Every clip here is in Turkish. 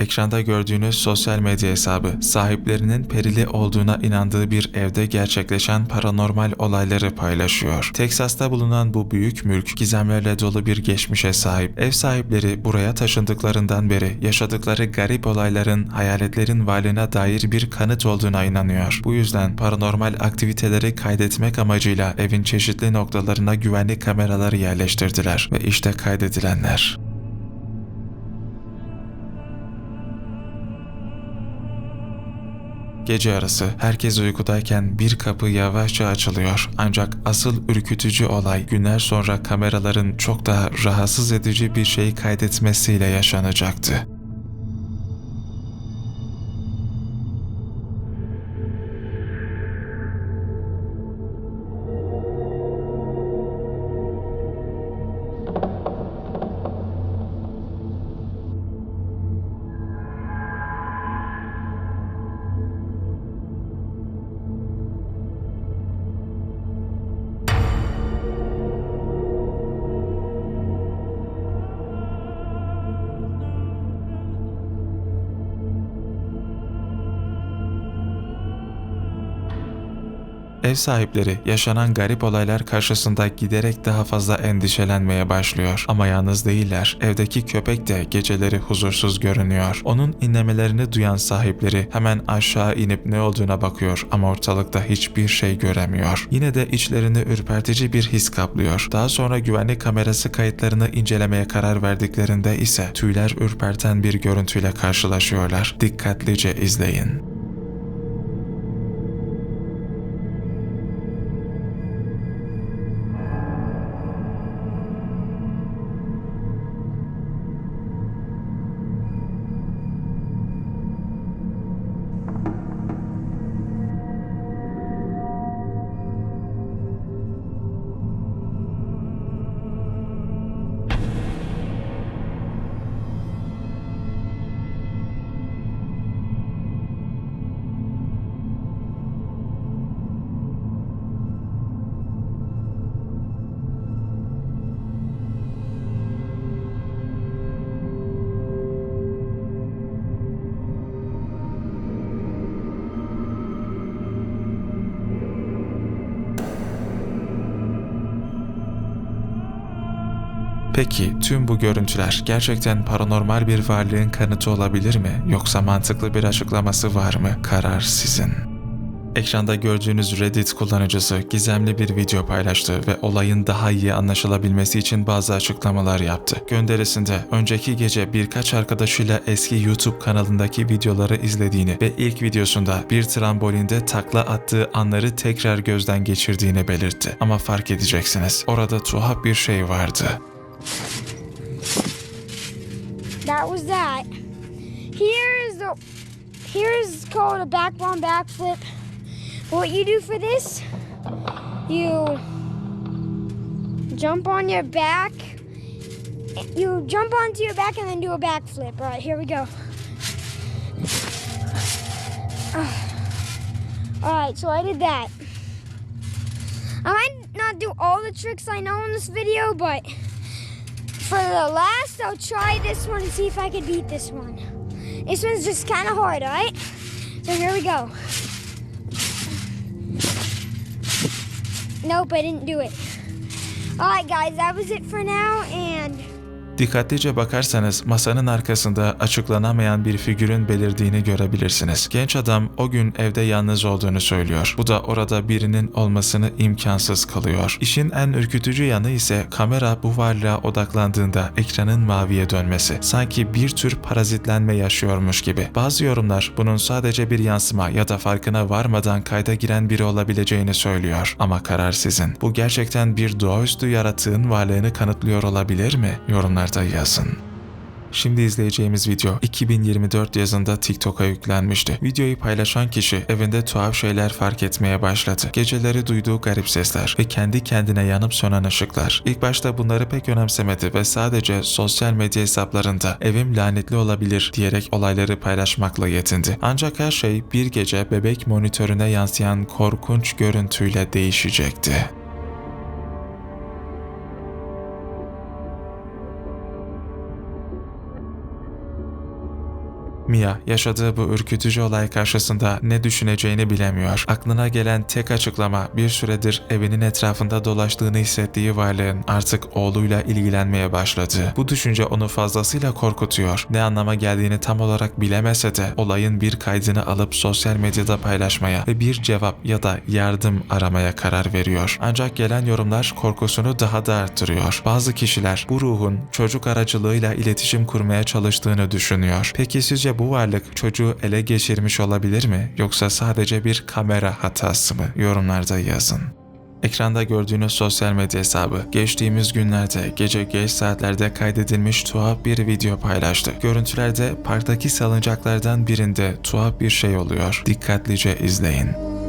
Ekranda gördüğünüz sosyal medya hesabı sahiplerinin perili olduğuna inandığı bir evde gerçekleşen paranormal olayları paylaşıyor. Teksas'ta bulunan bu büyük mülk gizemlerle dolu bir geçmişe sahip. Ev sahipleri buraya taşındıklarından beri yaşadıkları garip olayların, hayaletlerin varlığına dair bir kanıt olduğuna inanıyor. Bu yüzden paranormal aktiviteleri kaydetmek amacıyla evin çeşitli noktalarına güvenlik kameraları yerleştirdiler ve işte kaydedilenler. Gece yarısı herkes uykudayken bir kapı yavaşça açılıyor. Ancak asıl ürkütücü olay günler sonra kameraların çok daha rahatsız edici bir şey kaydetmesiyle yaşanacaktı. Ev sahipleri yaşanan garip olaylar karşısında giderek daha fazla endişelenmeye başlıyor. Ama yalnız değiller. Evdeki köpek de geceleri huzursuz görünüyor. Onun inlemelerini duyan sahipleri hemen aşağı inip ne olduğuna bakıyor ama ortalıkta hiçbir şey göremiyor. Yine de içlerini ürpertici bir his kaplıyor. Daha sonra güvenlik kamerası kayıtlarını incelemeye karar verdiklerinde ise tüyler ürperten bir görüntüyle karşılaşıyorlar. Dikkatlice izleyin. Peki tüm bu görüntüler gerçekten paranormal bir varlığın kanıtı olabilir mi? Yoksa mantıklı bir açıklaması var mı? Karar sizin. Ekranda gördüğünüz Reddit kullanıcısı gizemli bir video paylaştı ve olayın daha iyi anlaşılabilmesi için bazı açıklamalar yaptı. Gönderisinde önceki gece birkaç arkadaşıyla eski YouTube kanalındaki videoları izlediğini ve ilk videosunda bir trambolinde takla attığı anları tekrar gözden geçirdiğini belirtti. Ama fark edeceksiniz orada tuhaf bir şey vardı. That was that. Here's the here's called a backbone backflip. What you do for this, you jump on your back. You jump onto your back and then do a backflip. All right, here we go. All right, so I did that. I might not do all the tricks I know in this video, but for the last, I'll try this one and see if I can beat this one. This one's just kind of hard, all right? So here we go. Nope, I didn't do it. All right, guys, that was it for now, and Dikkatlice bakarsanız masanın arkasında açıklanamayan bir figürün belirdiğini görebilirsiniz. Genç adam o gün evde yalnız olduğunu söylüyor. Bu da orada birinin olmasını imkansız kılıyor. İşin en ürkütücü yanı ise kamera bu varlığa odaklandığında ekranın maviye dönmesi. Sanki bir tür parazitlenme yaşıyormuş gibi. Bazı yorumlar bunun sadece bir yansıma ya da farkına varmadan kayda giren biri olabileceğini söylüyor. Ama karar sizin. Bu gerçekten bir doğaüstü yaratığın varlığını kanıtlıyor olabilir mi? Yorumlarda yazın. Şimdi izleyeceğimiz video 2024 yazında TikTok'a yüklenmişti. Videoyu paylaşan kişi evinde tuhaf şeyler fark etmeye başladı. Geceleri duyduğu garip sesler ve kendi kendine yanıp sönen ışıklar. İlk başta bunları pek önemsemedi ve sadece sosyal medya hesaplarında evim lanetli olabilir diyerek olayları paylaşmakla yetindi. Ancak her şey bir gece bebek monitörüne yansıyan korkunç görüntüyle değişecekti. Mia yaşadığı bu ürkütücü olay karşısında ne düşüneceğini bilemiyor. Aklına gelen tek açıklama bir süredir evinin etrafında dolaştığını hissettiği varlığın artık oğluyla ilgilenmeye başladı. Bu düşünce onu fazlasıyla korkutuyor. Ne anlama geldiğini tam olarak bilemese de olayın bir kaydını alıp sosyal medyada paylaşmaya ve bir cevap ya da yardım aramaya karar veriyor. Ancak gelen yorumlar korkusunu daha da arttırıyor. Bazı kişiler bu ruhun çocuk aracılığıyla iletişim kurmaya çalıştığını düşünüyor. Peki sizce bu varlık çocuğu ele geçirmiş olabilir mi? Yoksa sadece bir kamera hatası mı? Yorumlarda yazın. Ekranda gördüğünüz sosyal medya hesabı geçtiğimiz günlerde gece geç saatlerde kaydedilmiş tuhaf bir video paylaştı. Görüntülerde parktaki salıncaklardan birinde tuhaf bir şey oluyor. Dikkatlice izleyin.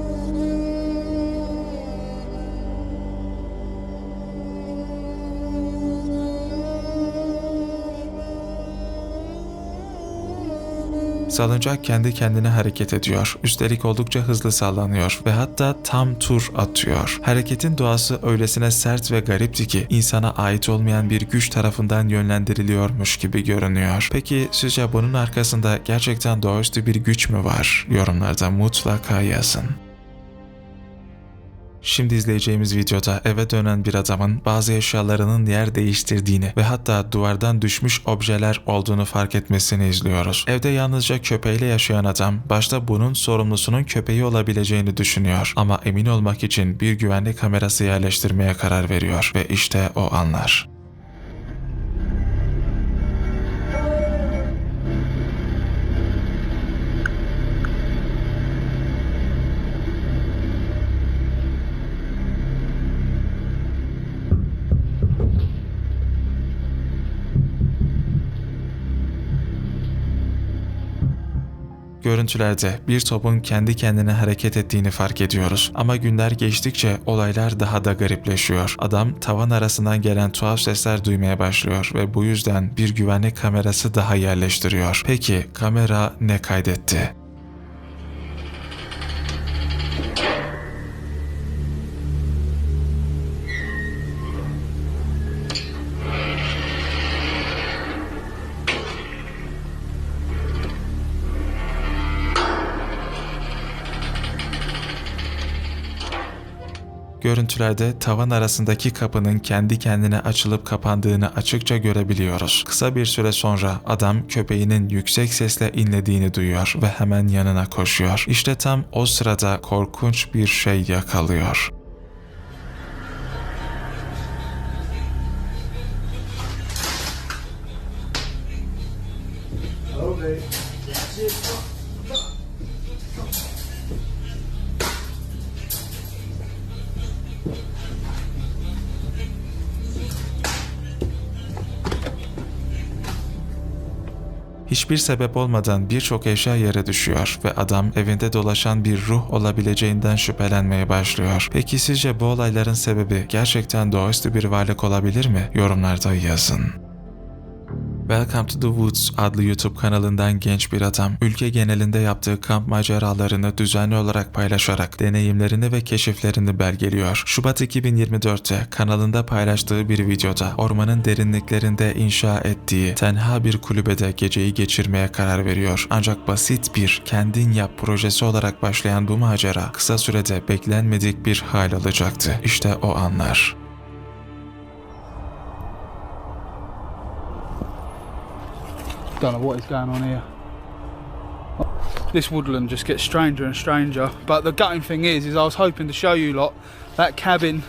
Salıncak kendi kendine hareket ediyor. Üstelik oldukça hızlı sallanıyor ve hatta tam tur atıyor. Hareketin doğası öylesine sert ve garipti ki insana ait olmayan bir güç tarafından yönlendiriliyormuş gibi görünüyor. Peki sizce bunun arkasında gerçekten doğaüstü bir güç mü var? Yorumlarda mutlaka yazın. Şimdi izleyeceğimiz videoda eve dönen bir adamın bazı eşyalarının yer değiştirdiğini ve hatta duvardan düşmüş objeler olduğunu fark etmesini izliyoruz. Evde yalnızca köpeğiyle yaşayan adam başta bunun sorumlusunun köpeği olabileceğini düşünüyor ama emin olmak için bir güvenlik kamerası yerleştirmeye karar veriyor ve işte o anlar. Görüntülerde bir topun kendi kendine hareket ettiğini fark ediyoruz. Ama günler geçtikçe olaylar daha da garipleşiyor. Adam tavan arasından gelen tuhaf sesler duymaya başlıyor ve bu yüzden bir güvenlik kamerası daha yerleştiriyor. Peki kamera ne kaydetti? Görüntülerde tavan arasındaki kapının kendi kendine açılıp kapandığını açıkça görebiliyoruz. Kısa bir süre sonra adam köpeğinin yüksek sesle inlediğini duyuyor ve hemen yanına koşuyor. İşte tam o sırada korkunç bir şey yakalıyor. Hiçbir sebep olmadan birçok eşya yere düşüyor ve adam evinde dolaşan bir ruh olabileceğinden şüphelenmeye başlıyor. Peki sizce bu olayların sebebi gerçekten doğaüstü bir varlık olabilir mi? Yorumlarda yazın. Welcome to the Woods adlı YouTube kanalından genç bir adam, ülke genelinde yaptığı kamp maceralarını düzenli olarak paylaşarak deneyimlerini ve keşiflerini belgeliyor. Şubat 2024'te kanalında paylaştığı bir videoda ormanın derinliklerinde inşa ettiği tenha bir kulübede geceyi geçirmeye karar veriyor. Ancak basit bir kendin yap projesi olarak başlayan bu macera kısa sürede beklenmedik bir hal alacaktı. İşte o anlar. Don't know what is going on here. This woodland just gets stranger and stranger. But the gutting thing is, is I was hoping to show you lot that cabin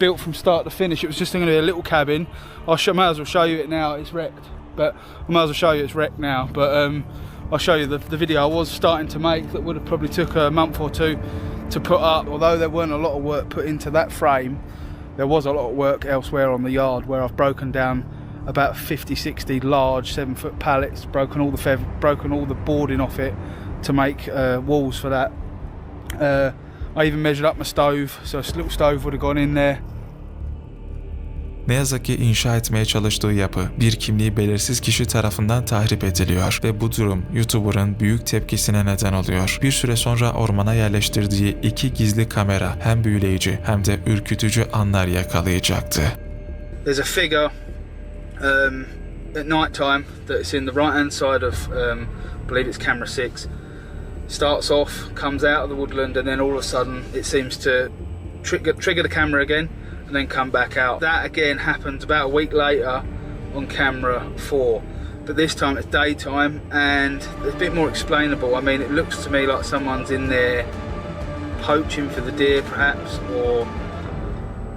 built from start to finish. It was just going to be a little cabin. I sh- may as well show you it now. It's wrecked, but I may as well show you it's wrecked now. But um, I'll show you the, the video I was starting to make that would have probably took a month or two to put up. Although there weren't a lot of work put into that frame, there was a lot of work elsewhere on the yard where I've broken down about 50 60 large seven foot pallets broken all the fev- broken all the boarding off it to make uh, walls for that uh, I even measured up my stove so a little stove would have gone in there Ne yazık ki inşa etmeye çalıştığı yapı bir kimliği belirsiz kişi tarafından tahrip ediliyor ve bu durum YouTuber'ın büyük tepkisine neden oluyor. Bir süre sonra ormana yerleştirdiği iki gizli kamera hem büyüleyici hem de ürkütücü anlar yakalayacaktı. there's a figure um, at night time that's in the right hand side of, um, I believe it's camera six. Starts off, comes out of the woodland, and then all of a sudden it seems to trigger, trigger the camera again and then come back out. That again happens about a week later on camera four. But this time it's daytime and it's a bit more explainable. I mean, it looks to me like someone's in there poaching for the deer, perhaps, or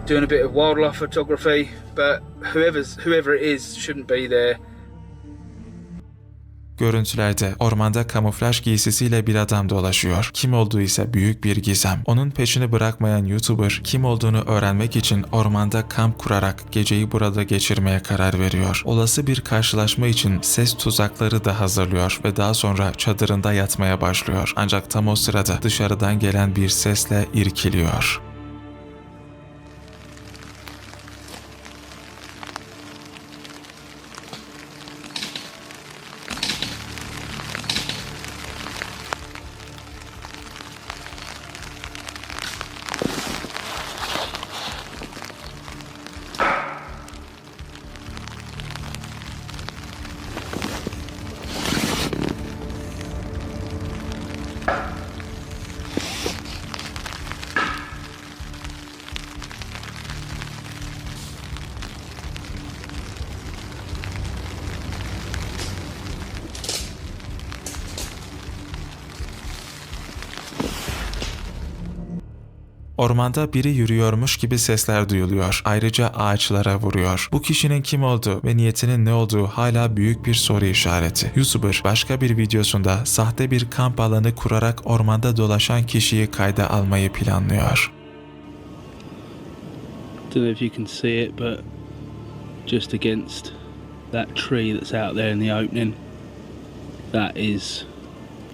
doing a bit of wildlife photography. But whoever's whoever it is shouldn't be there. Görüntülerde ormanda kamuflaj giysisiyle bir adam dolaşıyor. Kim olduğu ise büyük bir gizem. Onun peşini bırakmayan YouTuber kim olduğunu öğrenmek için ormanda kamp kurarak geceyi burada geçirmeye karar veriyor. Olası bir karşılaşma için ses tuzakları da hazırlıyor ve daha sonra çadırında yatmaya başlıyor. Ancak tam o sırada dışarıdan gelen bir sesle irkiliyor. Ormanda biri yürüyormuş gibi sesler duyuluyor. Ayrıca ağaçlara vuruyor. Bu kişinin kim olduğu ve niyetinin ne olduğu hala büyük bir soru işareti. YouTuber başka bir videosunda sahte bir kamp alanı kurarak ormanda dolaşan kişiyi kayda almayı planlıyor. don't know if you can see it, but just against that tree that's out there in the opening, that is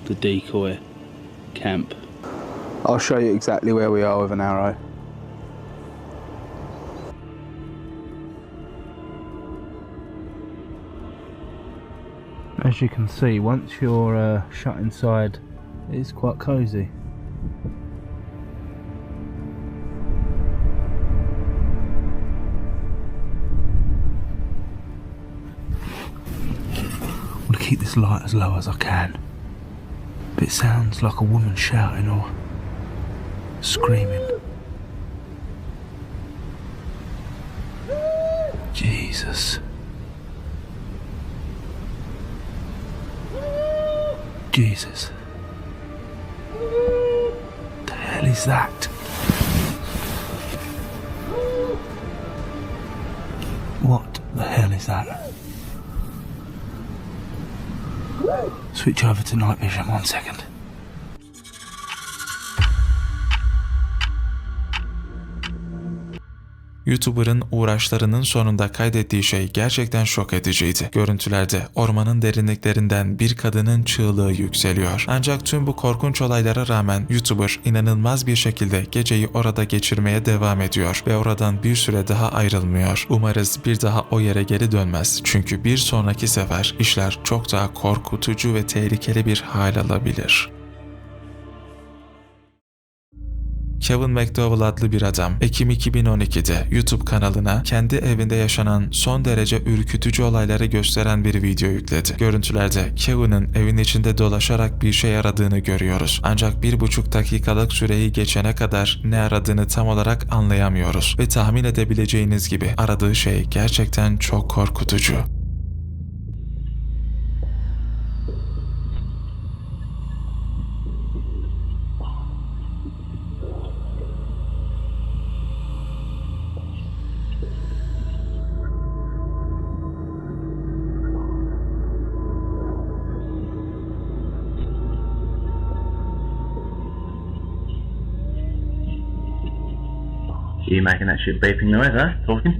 the decoy camp. I'll show you exactly where we are with an arrow. As you can see, once you're uh, shut inside, it's quite cosy. I want to keep this light as low as I can. But it sounds like a woman shouting or screaming. Jesus. Jesus. The hell is that? What the hell is that? Switch over to night vision one second. YouTuber'ın uğraşlarının sonunda kaydettiği şey gerçekten şok ediciydi. Görüntülerde ormanın derinliklerinden bir kadının çığlığı yükseliyor. Ancak tüm bu korkunç olaylara rağmen YouTuber inanılmaz bir şekilde geceyi orada geçirmeye devam ediyor ve oradan bir süre daha ayrılmıyor. Umarız bir daha o yere geri dönmez. Çünkü bir sonraki sefer işler çok daha korkutucu ve tehlikeli bir hal alabilir. Kevin McDowell adlı bir adam Ekim 2012'de YouTube kanalına kendi evinde yaşanan son derece ürkütücü olayları gösteren bir video yükledi. Görüntülerde Kevin'in evin içinde dolaşarak bir şey aradığını görüyoruz. Ancak bir buçuk dakikalık süreyi geçene kadar ne aradığını tam olarak anlayamıyoruz. Ve tahmin edebileceğiniz gibi aradığı şey gerçekten çok korkutucu. You making that shit beeping noise, huh? Talking?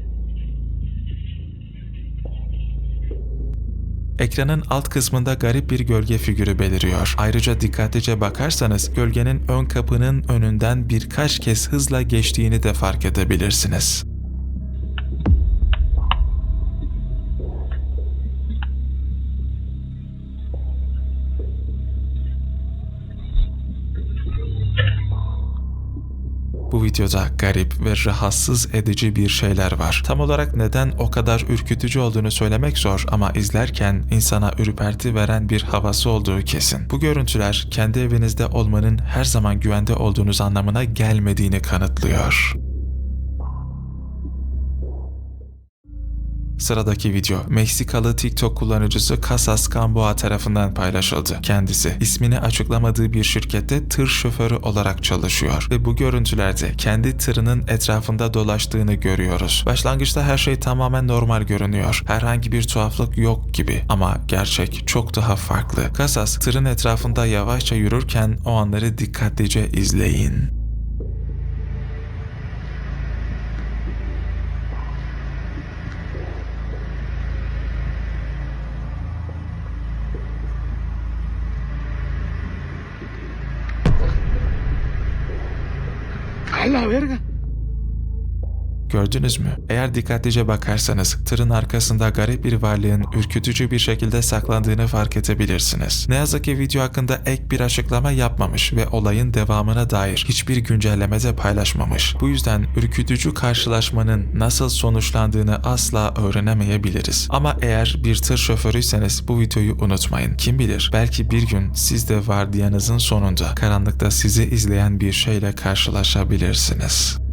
Ekranın alt kısmında garip bir gölge figürü beliriyor. Ayrıca dikkatlice bakarsanız gölgenin ön kapının önünden birkaç kez hızla geçtiğini de fark edebilirsiniz. Videoda garip ve rahatsız edici bir şeyler var. Tam olarak neden o kadar ürkütücü olduğunu söylemek zor ama izlerken insana ürperti veren bir havası olduğu kesin. Bu görüntüler kendi evinizde olmanın her zaman güvende olduğunuz anlamına gelmediğini kanıtlıyor. Sıradaki video Meksikalı TikTok kullanıcısı Casas Gamboa tarafından paylaşıldı. Kendisi ismini açıklamadığı bir şirkette tır şoförü olarak çalışıyor ve bu görüntülerde kendi tırının etrafında dolaştığını görüyoruz. Başlangıçta her şey tamamen normal görünüyor. Herhangi bir tuhaflık yok gibi ama gerçek çok daha farklı. Casas tırın etrafında yavaşça yürürken o anları dikkatlice izleyin. Gördünüz mü? Eğer dikkatlice bakarsanız tırın arkasında garip bir varlığın ürkütücü bir şekilde saklandığını fark edebilirsiniz. Ne yazık ki video hakkında ek bir açıklama yapmamış ve olayın devamına dair hiçbir güncelleme de paylaşmamış. Bu yüzden ürkütücü karşılaşmanın nasıl sonuçlandığını asla öğrenemeyebiliriz. Ama eğer bir tır şoförüyseniz bu videoyu unutmayın. Kim bilir belki bir gün siz de vardiyanızın sonunda karanlıkta sizi izleyen bir şeyle karşılaşabilirsiniz.